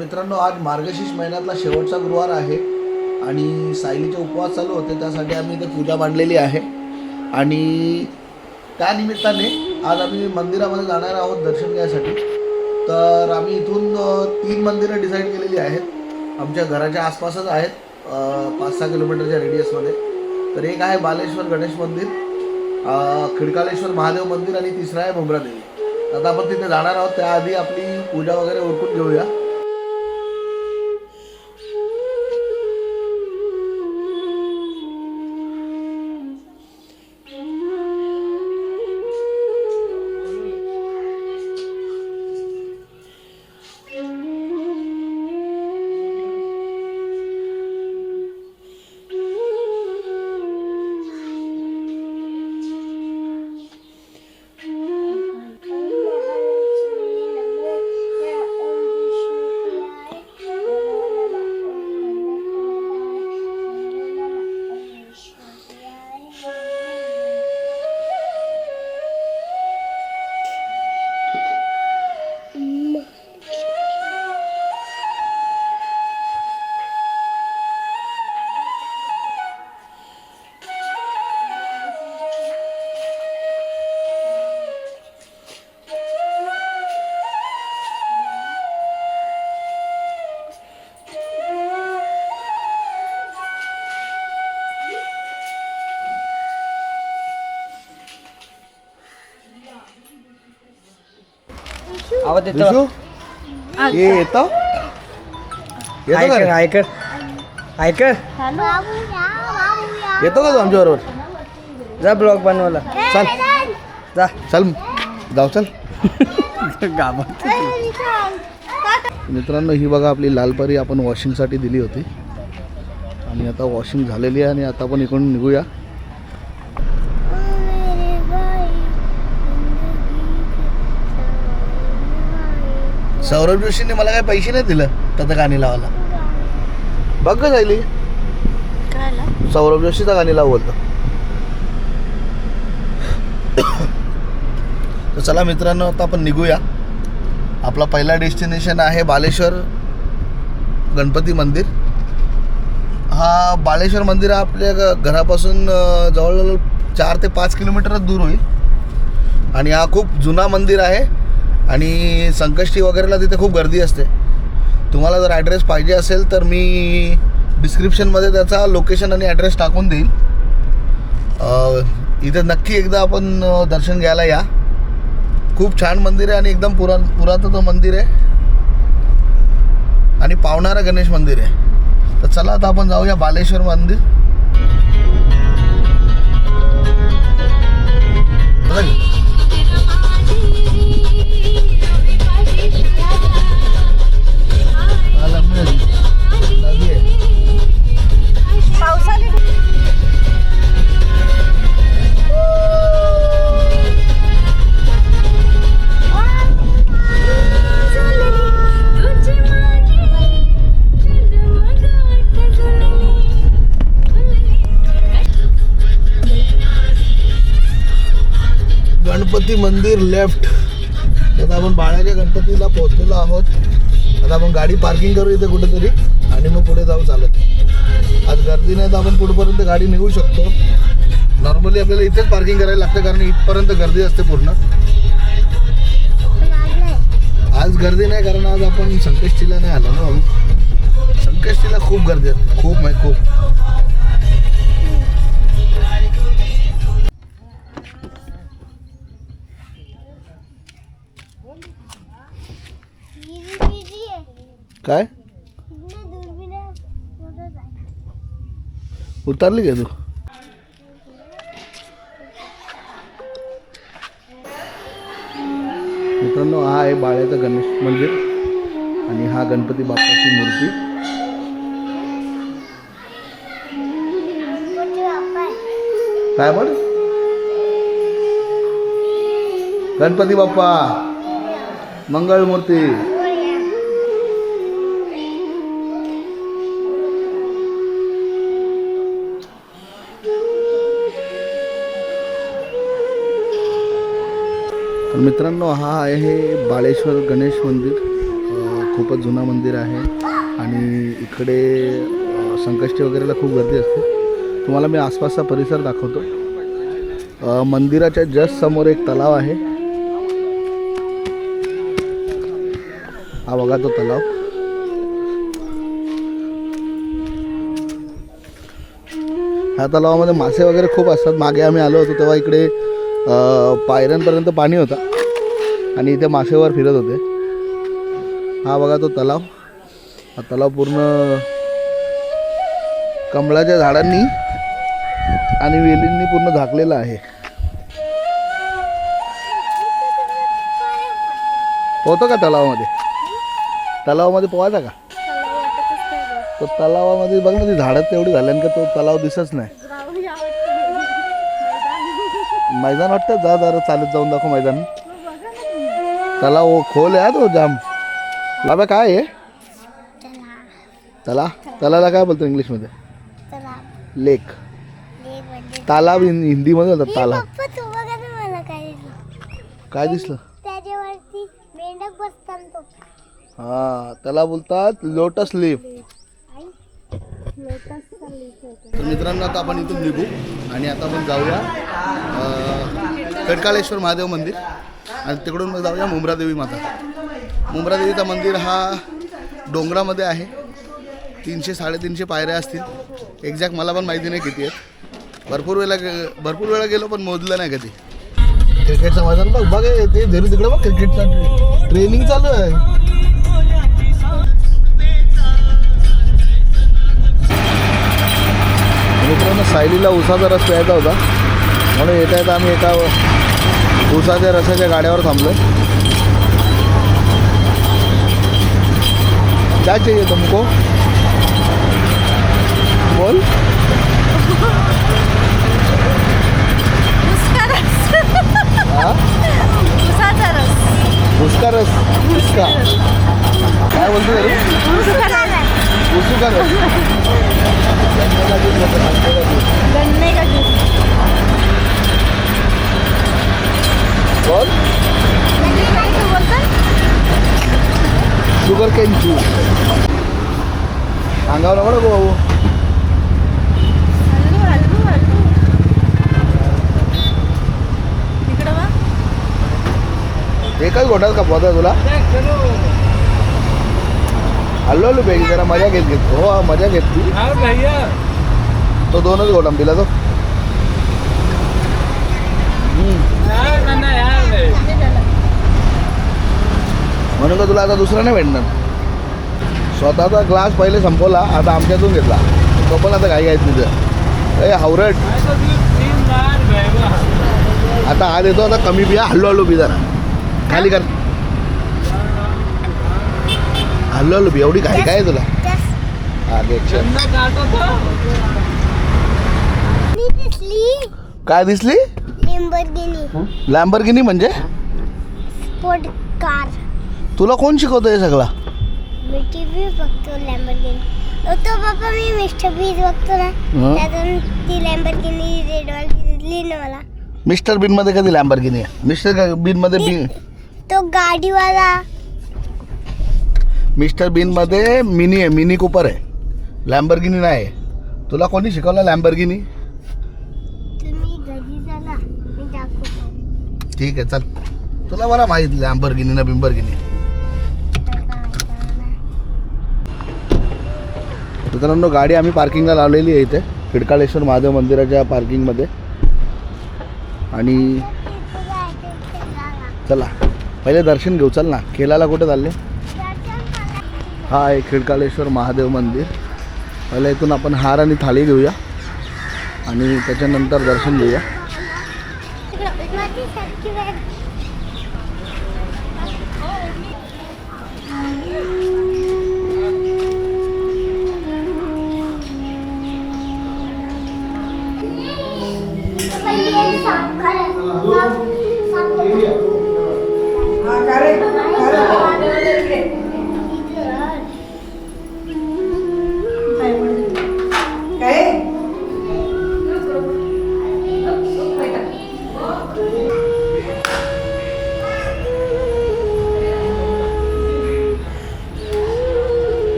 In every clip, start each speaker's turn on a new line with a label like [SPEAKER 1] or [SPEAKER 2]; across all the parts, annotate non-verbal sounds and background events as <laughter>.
[SPEAKER 1] मित्रांनो आज मार्गशीर्ष महिन्यातला शेवटचा गुरुवार आहे आणि सायलीचे उपवास चालू होते त्यासाठी आम्ही इथे पूजा मांडलेली आहे. आणि त्या निमित्ताने आज आम्ही मंदिरामध्ये जाणार आहोत दर्शन घ्यायसाठी. तर आम्ही इथून तीन मंदिरं डिसाईड केलेली आहेत. आमच्या घराच्या आसपासच आहेत पाच सहा किलोमीटरच्या रेडियसमध्ये. तर एक आहे बालेश्वर गणेश मंदिर खिडकालेश्वर महादेव मंदिर आणि तिसरं आहे मुंब्रादेवी आता आपण तिथे जाणार आहोत त्याआधी आपली पूजा वगैरे ओळखून घेऊया.
[SPEAKER 2] आवाज येतो
[SPEAKER 1] ये येतो? येतो का
[SPEAKER 2] ऐकर
[SPEAKER 1] रे?
[SPEAKER 2] ऐकर ऐकर
[SPEAKER 1] येतो का तू आमच्या बरोबर
[SPEAKER 2] जा ब्लॉग बनवला
[SPEAKER 1] चल.
[SPEAKER 2] जा.
[SPEAKER 1] चल. जाऊ चल.
[SPEAKER 2] गाबा
[SPEAKER 1] मित्रांनो ही बघा आपली लालपरी आपण वॉशिंगसाठी दिली होती. आणि आता वॉशिंग झालेली आहे आणि आता आपण इकडून निघूया. सौरभ जोशीने मला काही पैसे नाही दिलं त्याचं गाणी लावायला. बघ का जायली. सौरभ जोशीचा गाणी लाव तर चला मित्रांनो आता आपण निघूया. आपला पहिला डेस्टिनेशन आहे बालेश्वर गणपती मंदिर. हा बालेश्वर मंदिर आपल्या घरापासून जवळजवळ चार ते पाच किलोमीटरच दूर होईल. आणि हा खूप जुना मंदिर आहे. आणि संकष्टी वगैरेला तिथे खूप गर्दी असते. तुम्हाला जर ॲड्रेस पाहिजे असेल तर मी डिस्क्रिप्शनमध्ये त्याचा लोकेशन आणि ॲड्रेस टाकून देईल. इथे नक्की एकदा आपण दर्शन घ्यायला या. खूप छान मंदिर आहे आणि एकदम पुरा पुरातत्व मंदिर आहे. आणि पावणारा गणेश मंदिर आहे. तर चला आता आपण जाऊया बालेश्वर मंदिर. गणपती मंदिर लेफ्ट आता आपण बाळाच्या गणपतीला पोहोचलेलो आहोत. आता आपण गाडी पार्किंग करू इथे कुठेतरी आणि मग पुढे जाऊ चालत. आज गर्दी नाही तर आपण पुढेपर्यंत गाडी निघू शकतो. नॉर्मली आपल्याला इथेच पार्किंग करायला लागतं कारण इथपर्यंत गर्दी असते पूर्ण. आज गर्दी नाही कारण आज आपण संकष्टीला नाही आलो ना भाऊ. संकष्टीला खूप गर्दी असते खूप म्हणजे खूप. काय? उतरली का तू? मित्रांनो हा आहे बाळ्याचा गणेश मंदिर आणि हा गणपती बाप्पाची मूर्ती. काय म्हण गणपती बाप्पा मंगळ मूर्ती मित्रांनो हा आहे बाळेश्वर गणेश मंदिर. खूपच जुना मंदिर आहे आणि इकडे संकष्टी वगैरेला खूप गर्दी असते. तुम्हाला मी आसपासचा परिसर दाखवतो. मंदिराच्या जस्ट समोर एक तलाव आहे. हा बघा तो तलाव. ह्या तलावामध्ये मासे वगैरे खूप असतात. मागे आम्ही आलो होतो तेव्हा इकडे पायऱ्यांपर्यंत पाणी होता. आणि इथे मासेवर फिरत होते. हा बघा तो तलाव. हा तलाव पूर्ण कमळाच्या झाडांनी आणि वेलींनी पूर्ण झाकलेला आहे. पोहतो का तलावामध्ये? तलावामध्ये पोहायचा का? तो तलावामध्ये बघ ना ती झाडं तेवढी झाल्यान का तो तलाव दिसत नाही. मैदान वाटतं? जा जरा चालत जाऊन दाखव मैदान. तलाव खोल आहे तो जाम। लाभा काय आहे तला तलाला काय बोलतो इंग्लिशमध्ये लेक तालाब हिंदीमध्ये बोलतात तालाब।
[SPEAKER 3] काय दिसलं
[SPEAKER 1] हा त्याला बोलतात लोटस लीफ
[SPEAKER 3] लोटस
[SPEAKER 1] तर मित्रांनो आता आपण इथून निघू आणि आता आपण जाऊया अ, खडकाळेश्वर महादेव मंदिर. आणि तिकडून मग जाऊया मुंब्रादेवी माता. मुंब्रादेवीचा मंदिर हा डोंगरामध्ये आहे. तीनशे साडेतीनशे पायऱ्या असतील. एक्झॅक्ट मला पण माहिती नाही किती आहेत. भरपूर वेळा गे- भरपूर वेळा गेलो पण मोजलं नाही कधी. क्रिकेटचं मैदान बघ बघ ते जरी तिकडे बघ क्रिकेटचा ट्रेनिंग चालू आहे. मित्रांनो सायलीला उसाचा रस प्यायचा होता. म्हणून येता येता आम्ही एका उसाच्या रसाच्या गाड्यावर थांबलो काय चाहिए तुमको? बोल. हा? उसका रस. उसका. काय बोलतो रे उसू का रस. बोल शुगर केन ज्यूस अंगावर नको नको भाऊ एकच घोटाल का पोता तुला हल्लो हल्लो बेगी जरा मजा घेत घेत हो मजा घेतली तो दोनच घोटाम दिला तो म्हणून का तुला आता दुसरा नाही भेटणार. स्वतःचा ग्लास पहिले संपवला आता आमच्यातून घेतला. तो पण आता काही आहे तुझं ए हावरट. आता आज येतो आता कमी पिया हल्लो हल्लो पी जरा. खाली कर. हल्लो हल्लो पी एवढी घाई काय तुला? काय दिसली?
[SPEAKER 3] लिंबरगिनी
[SPEAKER 1] लॅम्बरगिनी म्हणजे?
[SPEAKER 3] स्पोर्ट कार
[SPEAKER 1] तुला कोण शिकवतो हे सगळा?
[SPEAKER 3] मी टी व्ही बघतो लॅम्बरगिनी तो पप्पा मी मिस्टर बीज बघतो ना.
[SPEAKER 1] हं?
[SPEAKER 3] त्यातून ती लॅम्बरगिनी रेडवाली दिसली ना मला.
[SPEAKER 1] मिस्टर बिनमध्ये कधी लॅम्बरगिनी आहे मिस्टर बिनमध्ये
[SPEAKER 3] तो गाडीवाला.
[SPEAKER 1] मिस्टर बिनमध्ये मिनी आहे मिनी कुपर आहे. लॅम्बरगिनी नाही. आहे. तुला कोणी शिकवलं लॅम्बरगिनी
[SPEAKER 3] तुम्ही घरी चला मी दाखवतो.
[SPEAKER 1] ठीक आहे चल. तुला मला माहीत लॅम्बरगिनी ना बिंबरगिनी मित्रांनो गाडी आम्ही पार्किंगला लावलेली आहे इथे. खिडकाळेश्वर महादेव मंदिराच्या पार्किंगमध्ये. आणि चला पहिले दर्शन घेऊ. चल ना केलाला कुठे चालले? हा आहे खिडकाळेश्वर महादेव मंदिर. पहिल्या इथून आपण हार आणि थाळी घेऊया. आणि त्याच्यानंतर दर्शन घेऊया. <laughs>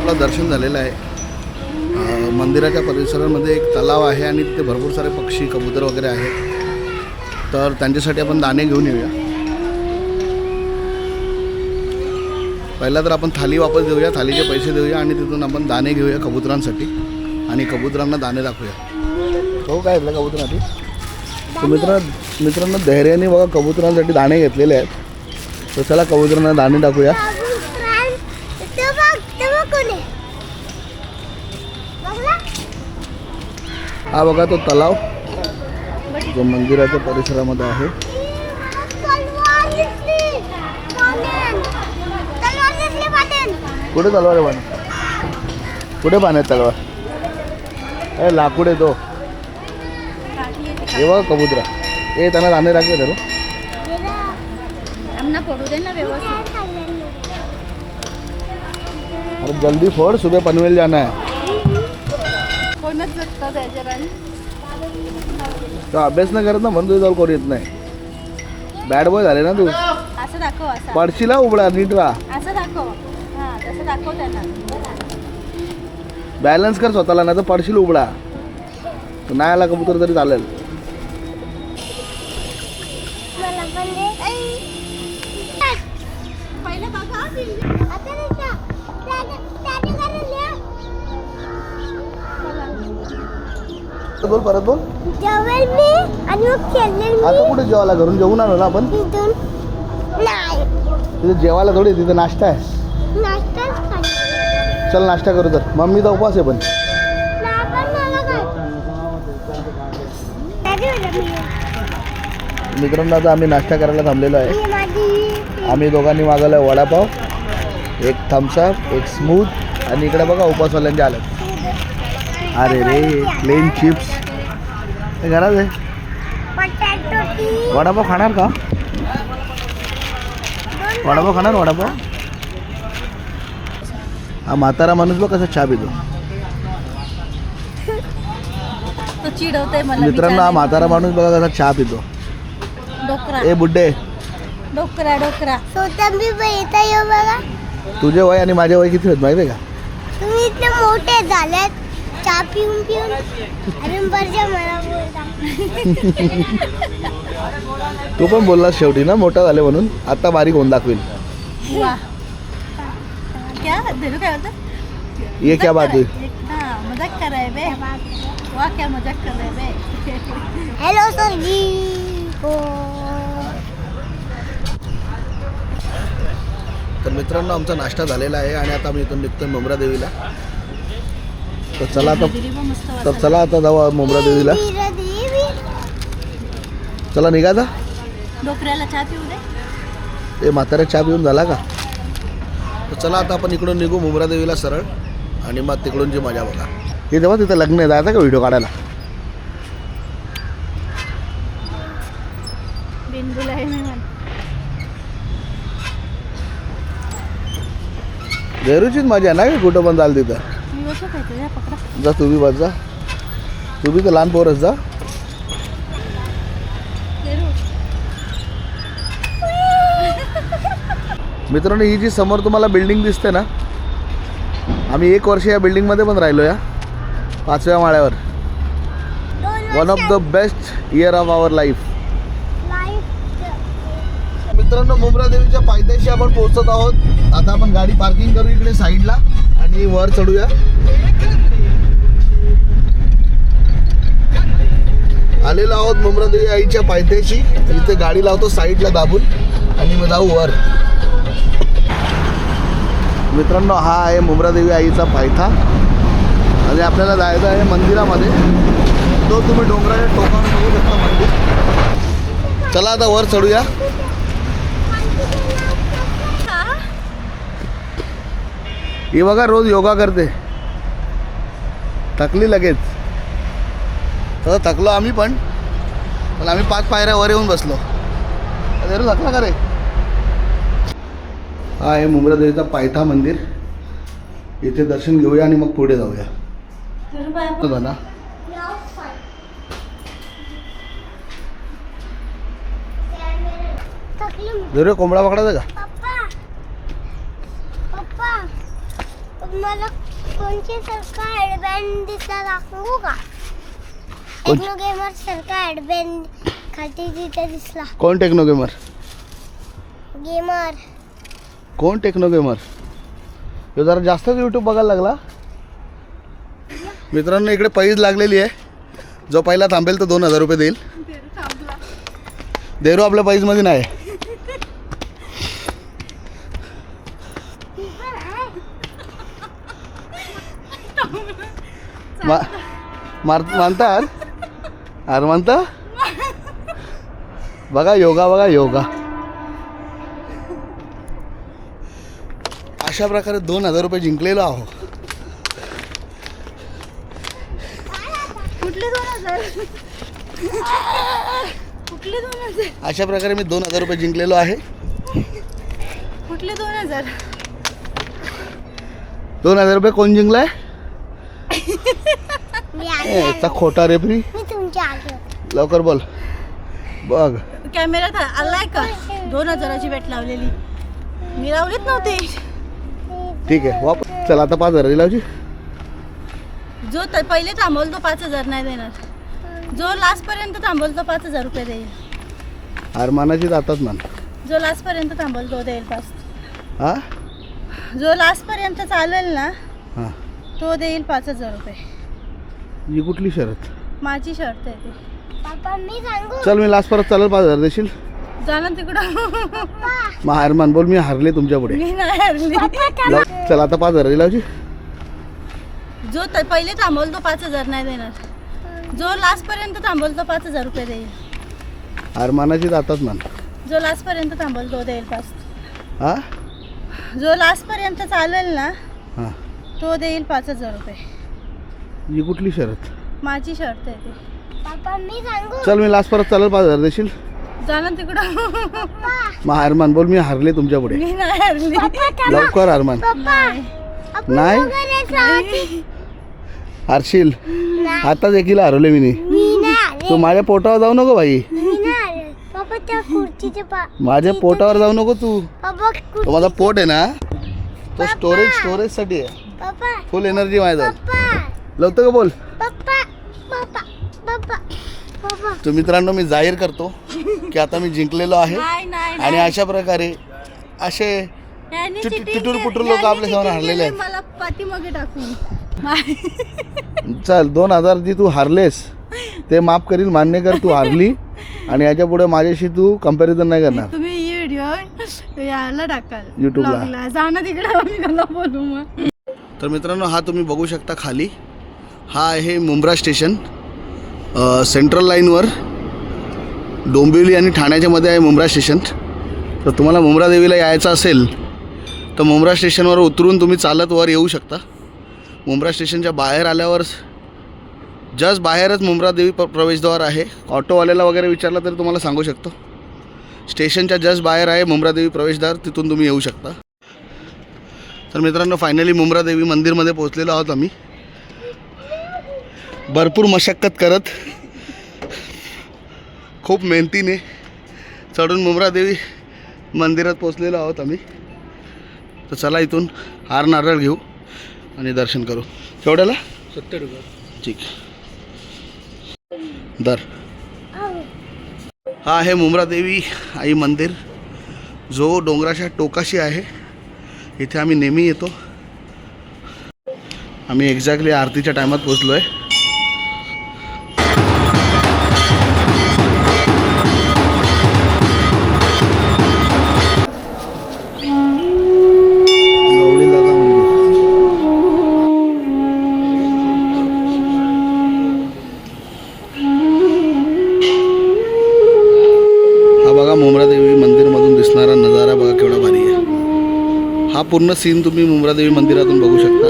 [SPEAKER 1] आपलं दर्शन झालेलं आहे. मंदिराच्या परिसरामध्ये एक तलाव आहे आणि तिथे भरपूर सारे पक्षी कबूतर वगैरे आहेत. तर त्यांच्यासाठी आपण दाणे घेऊन येऊया. पहिला तर आपण थाली वापस देऊया थालीचे पैसे देऊया आणि तिथून आपण दाणे घेऊया कबुतरांसाठी आणि कबुतरांना दाणे दाखवूया. हो काय घेतलं कबुतरांसाठी? मित्र मित्रांनो धैर्याने बघा कबुतरांसाठी दाणे घेतलेले आहेत. तर चला कबुतरांना दाणे टाकूया
[SPEAKER 3] कबूतरां- ते बघ ते बघ कोण आहे बघला?
[SPEAKER 1] हा बघा तो तलाव जो मंदिराच्या परिसरामध्ये आहे. कुठे तलवार आहे पाण्यात कुठे पाण्यात तलवार? अरे लाकूड आहे तो. हे बघा कबुतरा. ए त्यांना दाणे राखले धरू. अरे जल्दी फोड सुबह पनवेल जाना है.
[SPEAKER 4] कोणच जगतं त्याच्यावर
[SPEAKER 1] तो अभ्यास नाही करत ना म्हणून तुझी जाऊ करू येत नाही. बॅड बॉय झाले ना तू.
[SPEAKER 4] असं दाखव असं.
[SPEAKER 1] पडशील उबडा नीट राहा.
[SPEAKER 4] असं दाखव. हां तसं दाखव त्यांना.
[SPEAKER 1] बॅलन्स कर स्वतःला नाही तर पडशील उबडा नाही आला कबूतर तरी चालेल.
[SPEAKER 4] पहिले बघा.
[SPEAKER 1] बोल परत बोल.
[SPEAKER 3] जेवेल मी आणि मग खेळेल
[SPEAKER 1] आता
[SPEAKER 3] मी
[SPEAKER 1] कुठे जेवायला घरून? जेवून आणू ना आपण?
[SPEAKER 3] तिथून नाही.
[SPEAKER 1] तिथे जेवायला थोडी तिथे नाश्ता आहे.
[SPEAKER 3] नाश्ताच खाल्ला
[SPEAKER 1] चल नाश्ता करू तर. मम्मीचा उपवास आहे पण. मित्रांनो आता आम्ही नाश्ता करायला थांबलेलो आहे. आम्ही दोघांनी मागवला आहे वडापाव. एक थम्सअप एक स्मूथ आणि इकडे बघा उपवासवाल्यांचे आलं अरे रे प्लेन चिप्स हे घरात आहे वडापाव खाणार का? वडापाव खाणार वडापाव? हा म्हातारा माणूस बघ कसा चहा पितो
[SPEAKER 4] तो चिडवतोय मला
[SPEAKER 1] मित्रांनो हा म्हातारा माणूस बघा कसा चहा पितो
[SPEAKER 4] डोकरा.
[SPEAKER 1] ए बुड्डे
[SPEAKER 4] डोकरा डोकरा.
[SPEAKER 3] बघा.
[SPEAKER 1] तुझे वय आणि माझे वय किती आहेत माहिती आहे का?
[SPEAKER 3] तुम्ही इतके मोठे झाल्यात चहा पिऊन पिऊन मला बोलता
[SPEAKER 1] तू पण बोललास शेवटी ना मोठा झाले म्हणून. आता बारीक होऊन दाखवेल
[SPEAKER 4] वा. क्या? धीरू काय होतं
[SPEAKER 1] ये क्या बात हुई
[SPEAKER 4] हां? मजाक कर रहे बे। वाह क्या मजाक कर रहे बे।
[SPEAKER 3] हॅलो सर जी
[SPEAKER 1] तर मित्रांनो आमचा नाश्ता झालेला आहे आणि आता आम्ही इथून निघतोय मुंब्रा देवीला तर चला आता तर चला आता जाऊ मुंब्रा देवीला.
[SPEAKER 3] देवी देवी
[SPEAKER 1] चला
[SPEAKER 4] पिऊ दे.
[SPEAKER 1] ते म्हातारा चहा पिऊन झाला का? तर चला आता आपण इकडून निघू मुंब्रा देवीला सरळ. आणि मग तिकडून जी मजा बघा. हे तेव्हा तिथं लग्न आहे जायचं का व्हिडिओ काढायला? देहरूचीच मजा ना. कुठं पण चाल तिथं जा तू बी बस जा. तू बी तर लहान पोरच जा. मित्रांनो ही जी समोर तुम्हाला बिल्डिंग दिसते ना आम्ही एक वर्ष या बिल्डिंगमध्ये पण राहिलो या पाचव्या माळ्यावर. One of the best year of our life
[SPEAKER 3] life
[SPEAKER 1] मित्रांनो मुंब्रा देवीच्या पायथ्याशी आपण पोहोचत आहोत. आता आपण गाडी पार्किंग करू इकडे साईडला आणि वर चढूया. आलेलो आहोत मुमरादेवी आईच्या पायथ्याशी. इथे गाडी लावतो साईडला दाबून. आणि मग जाऊ वर. मित्रांनो हा आहे मुमरादेवी आईचा पायथा. आणि आपल्याला जायचं आहे मंदिरामध्ये. तो तुम्ही डोंगराच्या टोकावर बघू शकता मंदिर. चला आता वर चढूया. ही बघा रोज योगा करते. थकली लगेच. तसं थकलो आम्ही पण. पण आम्ही पाच पायऱ्या वर येऊन बसलो. अरे थकला का रे? हा आहे मुंब्रा देवीचा पायथा मंदिर. इथे दर्शन घेऊया आणि मग पुढे जाऊया.
[SPEAKER 3] ना
[SPEAKER 1] धरूया कोंबडा पकडायचा का
[SPEAKER 3] पप्पा पप्पा मला कोणचे सारखा हेडबँड दिसला दाखवू का?
[SPEAKER 1] कोण?
[SPEAKER 3] टेक्नो गेमर सारखा हेडबँड खाली तिथे दिसला.
[SPEAKER 1] कोण टेक्नो गेमर
[SPEAKER 3] गेमर
[SPEAKER 1] कोण टेक्नो गेमर तो जरा जास्तच यूट्यूब बघायला लागला. मित्रांनो इकडे पैज लागलेली आहे. जो पहिला थांबेल तो दोन हजार रुपये देईल. देरू आपल्या पैजमध्ये नाही. मा- मार मानतात अरे म्हणता बघा योगा बघा योगा. अशा प्रकारे दोन हजार रुपये जिंकलेलो आहो. अशा प्रकारे मी दोन हजार रुपये जिंकलेलो आहे.
[SPEAKER 4] कुठले दोन हजार?
[SPEAKER 1] दोन हजार रुपये कोण जिंकलाय? याचा खोटा रेफरी. लवकर बोल. बघ.
[SPEAKER 4] कॅमेऱ्यात आलाय का? दोन हजाराची बेट लावलेली. मी लावलीच नव्हती.
[SPEAKER 1] ठीक आहे वाप चला आता पाच हजार लावची
[SPEAKER 4] जो त- पहिले थांबवल तो पाच हजार नाही देणार. जो लास्ट पर्यंत थांबवल तो पाच हजार रुपये देईल.
[SPEAKER 1] अरमानाची जातात मान
[SPEAKER 4] जो लास्ट पर्यंत थांबवल तो देईल पाच
[SPEAKER 1] हा?
[SPEAKER 4] जो लास्ट पर्यंत चालेल ना
[SPEAKER 1] हां.
[SPEAKER 4] तो देईल पाच हजार रुपये.
[SPEAKER 1] ही कुठली शरत
[SPEAKER 4] माझी शर्त आहे ती.
[SPEAKER 3] मी सांगू?
[SPEAKER 1] चल मी लास्ट परत चालेल पाच हजार देशील?
[SPEAKER 4] जा ना तिकडं.
[SPEAKER 1] मग अरमान बोल मी हारले तुमच्यापुढे.
[SPEAKER 4] मी नाही हरली.
[SPEAKER 1] लाव चल आता पाच हजार लावची
[SPEAKER 4] जो त- पहिले थांबवल तो पाच हजार नाही देणार. जो लास्ट पर्यंत थांबवल तो पाच हजार रुपये देईल.
[SPEAKER 1] अरमानाची जातात मान
[SPEAKER 4] जो लास्ट पर्यंत थांबवल तो देईल पाच.
[SPEAKER 1] हा?
[SPEAKER 4] जो लास्ट पर्यंत चालेल ना
[SPEAKER 1] हां.
[SPEAKER 4] तो देईल पाच हजार रुपये.
[SPEAKER 1] ही कुठली शरत
[SPEAKER 4] माझी शर्त आहे ती.
[SPEAKER 3] पप्पा मी सांगू?
[SPEAKER 1] चल मी लास्ट परत चालेल पाच हजार देशील?
[SPEAKER 4] जा ना तिकडं.
[SPEAKER 1] मग अरमान बोल मी हारले तुमच्यापुढे.
[SPEAKER 4] मी नाही हरली.
[SPEAKER 1] लवकर
[SPEAKER 3] पप्पा आपण
[SPEAKER 1] नाही.
[SPEAKER 3] दोघं.
[SPEAKER 1] हारशील.
[SPEAKER 3] नाही.
[SPEAKER 1] आताच एकीला हरवले मी
[SPEAKER 3] नाही आले.
[SPEAKER 1] तू माझ्या पोटावर जाऊ नको बाई.
[SPEAKER 3] मी नाही आले. पप्पा त्या खुर्चीचे पा
[SPEAKER 1] माझ्या पोटावर जाऊ नको तू.
[SPEAKER 3] पप्पा
[SPEAKER 1] तो माझा पोट आहे ना? तो स्टोरेज स्टोरेजसाठी आहे.
[SPEAKER 3] पप्पा
[SPEAKER 1] फुल एनर्जी माझ्या
[SPEAKER 3] पप्पा
[SPEAKER 1] लवतं का बोल तर मित्रांनो मी जाहीर करतो की आता मी जिंकलेलो आहे.
[SPEAKER 4] नाही नाही
[SPEAKER 1] आणि अशा प्रकारे असे चिटूर पुटूर लोकं
[SPEAKER 4] आपल्यासमोर
[SPEAKER 1] हरलेले आहेत. चल दोन हजार जी तू हारलेस ते माफ करील मान्य कर तू हारली. आणि याच्यापुढे माझ्याशी तू कंपॅरिझन नाही करणार.
[SPEAKER 4] तुम्ही व्हिडिओ याला टाकाल.
[SPEAKER 1] YouTube ला.
[SPEAKER 4] Vlog ला. जा ना तिकडे
[SPEAKER 1] तर मित्रांनो हा तुम्ही बघू शकता खाली. हा आहे मुंब्रा स्टेशन. सेंट्रल लाईनवर डोंबिवली आणि ठाण्याच्या मध्ये आहे मुंब्रा स्टेशन. तर तुम्हाला मुंब्रा देवीला यायचं असेल तर मुंब्रा स्टेशनवर उतरून तुम्ही चालत वर येऊ शकता. मुंब्रा स्टेशनच्या बाहेर आल्यावर जस्ट बाहेरच मुंब्रा देवी प्र प्रवेशद्वार आहे. ऑटोवाल्याला वगैरे विचारलं तरी तुम्हाला सांगू शकतो. स्टेशनच्या जस्ट बाहेर आहे मुंब्रा देवी प्रवेशद्वार तिथून तुम्ही येऊ शकता. तर मित्रांनो फायनली मुंब्रा देवी मंदिरमध्ये पोहोचलेलो आहोत आम्ही. भरपूर मशक्कत करत. खूप मेहनतीने चढून मुंब्रा देवी मंदिरात पोहोचलेलो आहोत आम्ही. तर चला इथून हार नारळ घेऊ आणि दर्शन करू. केवढ्याला
[SPEAKER 2] सत्तर रुपये.
[SPEAKER 1] ठीक. दर. हा आहे मुंब्रा देवी आई मंदिर. जो डोंगराच्या टोकाशी आहे. इथे आम्ही नेहमी येतो. आम्ही एक्झॅक्टली आरतीच्या टायमात पोचलो आहे पूर्ण सीन तुम्ही मुंब्रादेवी मंदिरातून बघू शकता.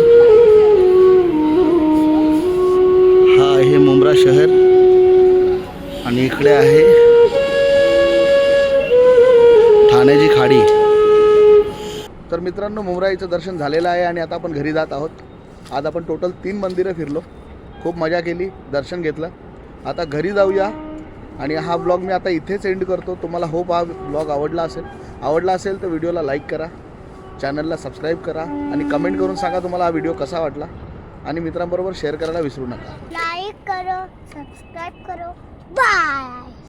[SPEAKER 1] हा आहे मुंब्रा शहर. आणि इकडे आहे ठाण्याची खाडी. तर मित्रांनो मुंब्राईचं दर्शन झालेलं आहे आणि आता आपण घरी जात आहोत. आज आपण टोटल तीन मंदिरं फिरलो. खूप मजा केली दर्शन घेतलं. आता घरी जाऊया. आणि हा ब्लॉग मी आता इथेच एंड करतो. तुम्हाला होप हा ब्लॉग आवडला असेल आवडला असेल तर व्हिडिओला लाईक करा. चॅनलला सबस्क्राईब करा आणि कमेंट करून सांगा तुम्हाला हा व्हिडिओ कसा वाटला. आणि मित्रांबरोबर शेअर करायला विसरू नका.
[SPEAKER 3] लाईक करो सबस्क्राईब करो. बाय.